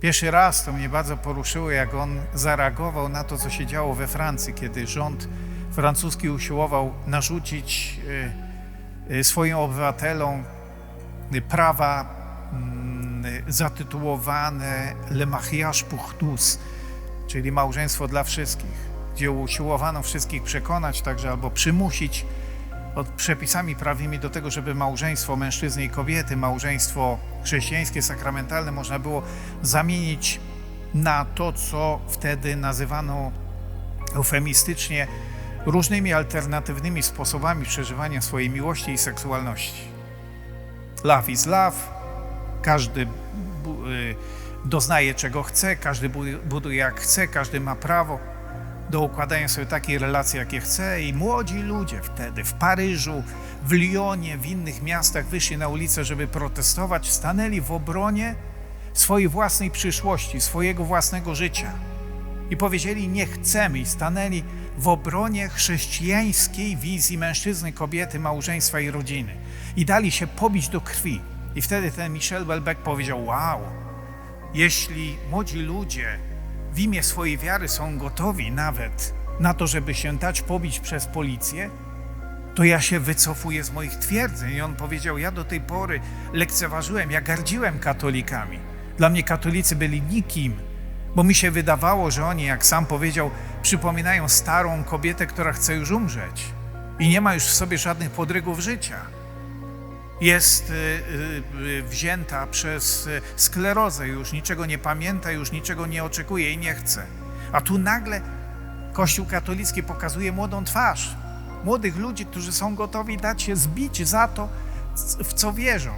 Pierwszy raz to mnie bardzo poruszyło, jak on zareagował na to, co się działo we Francji, kiedy rząd francuski usiłował narzucić y, y, swoim obywatelom y, prawa mm, zatytułowane Le mariage pour tous, czyli małżeństwo dla wszystkich, gdzie usiłowano wszystkich przekonać także albo przymusić przepisami prawnymi do tego, żeby małżeństwo mężczyzny i kobiety, małżeństwo chrześcijańskie, sakramentalne można było zamienić na to, co wtedy nazywano eufemistycznie różnymi alternatywnymi sposobami przeżywania swojej miłości i seksualności. Love is love, każdy y, doznaje czego chce, każdy bu- buduje jak chce, każdy ma prawo do układania sobie takiej relacji, jakie chce i młodzi ludzie wtedy w Paryżu, w Lyonie, w innych miastach wyszli na ulicę, żeby protestować, stanęli w obronie swojej własnej przyszłości, swojego własnego życia i powiedzieli nie chcemy i stanęli w obronie chrześcijańskiej wizji mężczyzny, kobiety, małżeństwa i rodziny i dali się pobić do krwi. I wtedy ten Michel Welbeck powiedział wow, jeśli młodzi ludzie w imię swojej wiary są gotowi nawet na to, żeby się dać pobić przez policję, to ja się wycofuję z moich twierdzeń. I on powiedział: Ja do tej pory lekceważyłem, ja gardziłem katolikami. Dla mnie katolicy byli nikim, bo mi się wydawało, że oni, jak sam powiedział, przypominają starą kobietę, która chce już umrzeć i nie ma już w sobie żadnych podrygów życia jest y, y, y, wzięta przez sklerozę, już niczego nie pamięta, już niczego nie oczekuje i nie chce. A tu nagle Kościół katolicki pokazuje młodą twarz. Młodych ludzi, którzy są gotowi dać się zbić za to, w co wierzą.